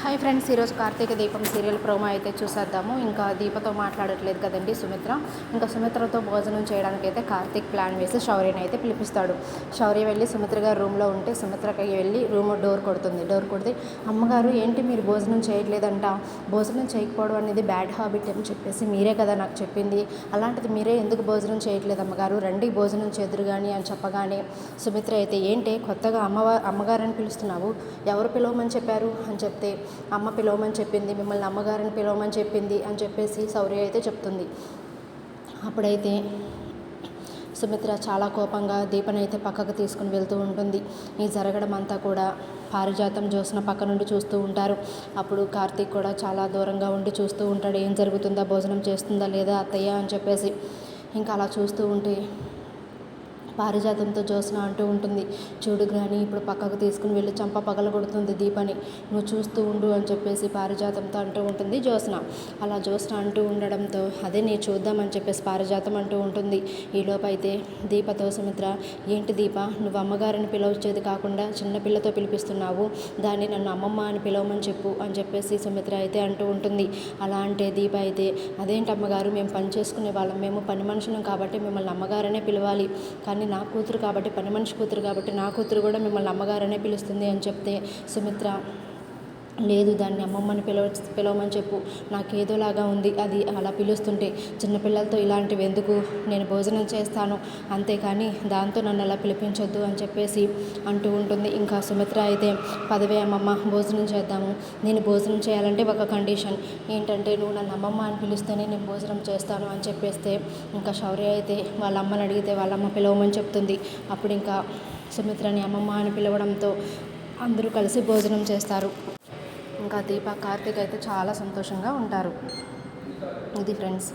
Hi friends ఈరోజు కార్తీక దీపం serial promo అయితే చూసేద్దాము. ఇంకా దీపతో మాట్లాడట్లేదు కదండి సుమిత్ర. ఇంకా సుమిత్రతో భోజనం చేయడానికి అయితే కార్తీక్ ప్లాన్ వేసి శౌర్యని అయితే పిలిపిస్తాడు. శౌర్య వెళ్ళి సుమిత్ర గారి రూమ్లో ఉంటే సుమిత్రకి వెళ్ళి రూమ్ డోర్ కొడుతుంది. డోర్ కొడితే అమ్మగారు ఏంటి మీరు భోజనం చేయట్లేదంట? భోజనం చేయకపోవడం అనేది బ్యాడ్ హాబిట్ అని చెప్పేసి మీరే కదా నాకు చెప్పింది. అలాంటిది మీరే ఎందుకు భోజనం చేయట్లేదు అమ్మగారు? రండి భోజనం చేదురు కానీ అని చెప్పగానే సుమిత్ర అయితే ఏంటి కొత్తగా అమ్మవా అమ్మగారని పిలుస్తున్నావు? ఎవరు పిలవమని చెప్పారు? అని చెప్తే అమ్మ పిలవమని చెప్పింది మిమ్మల్ని అమ్మగారిని పిలవమని చెప్పింది అని చెప్పేసి శౌర్య అయితే చెప్తుంది. అప్పుడైతే సుమిత్ర చాలా కోపంగా దీపనైతే పక్కకు తీసుకుని వెళ్తూ ఉంటుంది. ఈ జరగడం అంతా కూడా పారిజాతం జ్యోత్స్న పక్క నుండి చూస్తూ ఉంటారు. అప్పుడు కార్తీక్ కూడా చాలా దూరంగా ఉండి చూస్తూ ఉంటాడు ఏం జరుగుతుందా భోజనం చేస్తుందా లేదా అత్తయ్య అని చెప్పేసి. ఇంకా అలా చూస్తూ ఉంటే పారిజాతంతో జ్యోత్స్న అంటూ ఉంటుంది. చూడు గ్రాని ఇప్పుడు పక్కకు తీసుకుని వెళ్ళి. చంప పగలగొడుతుంది దీపని. నువ్వు చూస్తూ ఉండు అని చెప్పేసి పారిజాతంతో అంటూ ఉంటుంది జ్యోత్స్న. అలా జ్యోత్స్న అంటూ ఉండడంతో అదే నేను చూద్దామని చెప్పేసి పారిజాతం అంటూ ఉంటుంది. ఈలోపైతే దీపతో సుమిత్ర ఏంటి దీప? నువ్వు అమ్మగారిని పిలవచ్చేది కాకుండా చిన్నపిల్లతో పిలిపిస్తున్నావు. దాన్ని నన్ను అమ్మమ్మ అని పిలవమని చెప్పు అని చెప్పేసి సుమిత్ర అయితే అంటూ ఉంటుంది. అలా అంటే దీప అయితే అదేంటి అమ్మగారు? మేము పని చేసుకునే వాళ్ళం. మేము పని మనుషులం కాబట్టి మిమ్మల్ని అమ్మగారనే పిలవాలి. కానీ నా కూతురు కాబట్టి పని మనిషి కూతురు కాబట్టి నా కూతురు కూడా మిమ్మల్ని అమ్మగారనే పిలుస్తుంది అని చెప్తే సుమిత్ర లేదు దాన్ని అమ్మమ్మని పిలవ పిలవమని చెప్పు. నాకు ఏదోలాగా ఉంది అది అలా పిలుస్తుంటే చిన్నపిల్లలతో ఇలాంటివి ఎందుకు? నేను భోజనం చేస్తాను. అంతేకాని దాంతో నన్ను అలా పిలిపించొద్దు అని చెప్పేసి అంటూ ఉంటుంది. ఇంకా సుమిత్ర అయితే పదవే అమ్మమ్మ భోజనం చేద్దాము. నేను భోజనం చేయాలంటే ఒక కండిషన్. ఏంటంటే నువ్వు నన్ను అమ్మమ్మ అని పిలుస్తేనే నేను భోజనం చేస్తాను అని చెప్పేస్తే ఇంకా శౌర్య అయితే వాళ్ళ అమ్మని అడిగితే వాళ్ళ అమ్మ పిలవమని చెప్తుంది. అప్పుడు ఇంకా సుమిత్రని అమ్మమ్మ అని పిలవడంతో అందరూ కలిసి భోజనం చేస్తారు. ఇంకా దీప కార్తీక్ అయితే చాలా సంతోషంగా ఉంటారు. ఇది ఫ్రెండ్స్.